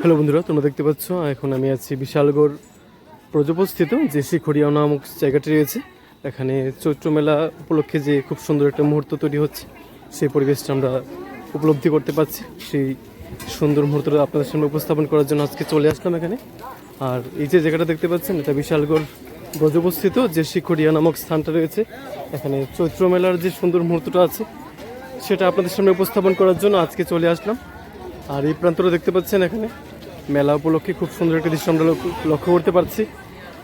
Hello বন্ধুরা, তোমরা দেখতে পাচ্ছ, এখন আমি আছি বিশালগড় প্রজোপস্থিত যে শিখরিয়া নামক জায়গাটি রয়েছে। এখানে চৈত্র মেলা উপলক্ষে যে খুব সুন্দর একটা মুহূর্ত তৈরি হচ্ছে, সেই পরিবেশটা আমরা উপলব্ধি করতে পারছি। সেই সুন্দর মুহূর্তটা আপনাদের সামনে উপস্থাপন করার জন্য আজকে চলে আসলাম এখানে। আর এই যে জায়গাটা দেখতে পাচ্ছেন, এটা বিশালগড় ব্রজবস্থিত যে শিখরিয়া নামক স্থানটা রয়েছে। এখানে চৈত্র মেলার যে সুন্দর মুহূর্তটা আছে, সেটা আপনাদের সামনে উপস্থাপন করার জন্য আজকে চলে আসলাম। আর এই প্রান্তটা দেখতে পাচ্ছেন এখানে মেলা উপলক্ষে খুব সুন্দর একটা দৃশ্য আমরা লক্ষ্য- করতে পারছি।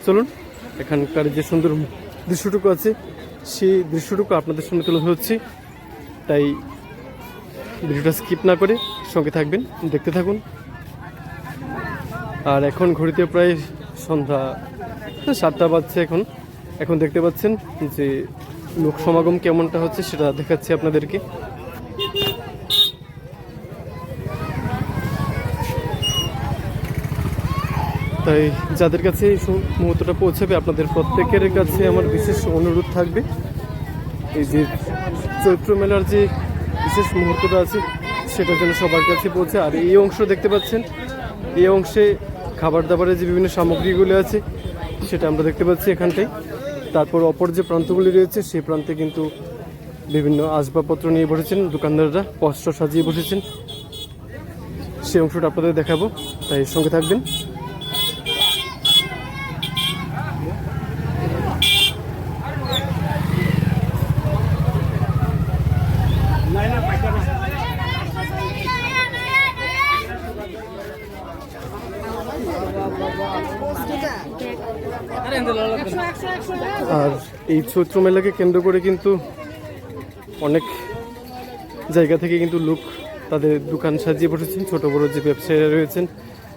চলুন, এখানকার যে সুন্দর দৃশ্যটুকু আছে, সেই দৃশ্যটুকু আপনাদের সামনে তুলে ধরছি। তাই ভিডিওটা স্কিপ না করে সঙ্গে থাকবেন, দেখতে থাকুন। আর এখন ঘড়িতে প্রায় সন্ধ্যা সাতটা বাজছে এখন। এখন দেখতে পাচ্ছেন যে লোক সমাগম কেমনটা হচ্ছে সেটা দেখাচ্ছি আপনাদেরকে। তাই যাদের কাছে এই মুহূর্তটা পৌঁছাবে, আপনাদের প্রত্যেকের কাছে আমার বিশেষ অনুরোধ থাকবে। এই যে চৈত্র মেলার যে বিশেষ মুহূর্তটা আছে, সেটা যেন সবার কাছে পৌঁছে। আর এই অংশ দেখতে পাচ্ছেন, এই অংশে খাবার দাবারের যে বিভিন্ন সামগ্রীগুলো আছে, সেটা আমরা দেখতে পাচ্ছি এখানটায়। তারপর অপর যে প্রান্তগুলি রয়েছে, সেই প্রান্তে কিন্তু বিভিন্ন আসবাবপত্র নিয়ে বসেছেন দোকানদাররা পস্ত্র সাজিয়ে বসেছেন। সেই অংশটা আপনাদের দেখাবো, তাই সঙ্গে থাকবেন। আর এই চৈত্র মেলাকে কেন্দ্র করে কিন্তু অনেক জায়গা থেকে কিন্তু লোক তাদের দোকান সাজিয়ে বসেছেন। ছোট বড় যে ব্যবসায়ীরা রয়েছেন,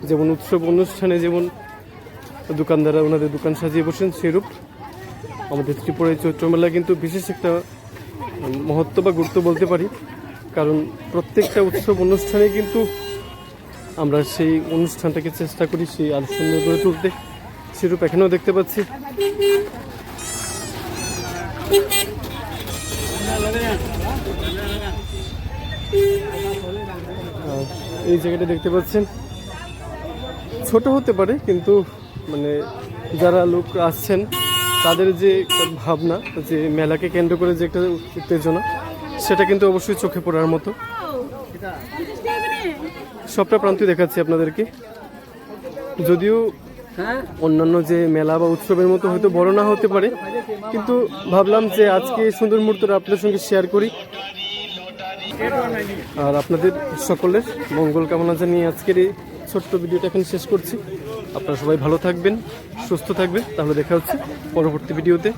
যেমন উৎসব অনুষ্ঠানে যেমন দোকানদাররা ওনাদের দোকান সাজিয়ে বসেন, সেরূপ আমাদের ত্রিপুরায় চৈত্র মেলা কিন্তু বিশেষ একটা মহত্ব বা গুরুত্ব বলতে পারি। কারণ প্রত্যেকটা উৎসব অনুষ্ঠানে কিন্তু আমরা সেই অনুষ্ঠানটাকে চেষ্টা করি, সেই আরও সুন্দর করে তুলতে। সেরূপ এখানেও দেখতে পাচ্ছি। এই জায়গাটা দেখতে পাচ্ছেন। ছোট হতে পারে, কিন্তু মানে যারা লোক আসছেন, তাদের যে ভাবনা, যে মেলাকে কেন্দ্র করে যে একটা উত্তেজনা, সেটা কিন্তু অবশ্যই চোখে পড়ার মতো। সবটা প্রান্তই দেখাচ্ছি আপনাদেরকে। যদিও অন্যান্য যে মেলা বা উৎসবের মতো হয়তো বড় না হতে পারে কিন্তু ভাবলাম যে আজকে এই সুন্দর মুহূর্তটা আপনাদের সঙ্গে শেয়ার করি। আর আপনাদের সকলের মঙ্গল কামনা জানিয়ে আজকের এই ছোট্ট ভিডিওটা এখানে শেষ করছি। আপনারা সবাই ভালো থাকবেন সুস্থ থাকবেন। তাহলে দেখা হচ্ছে পরবর্তী ভিডিওতে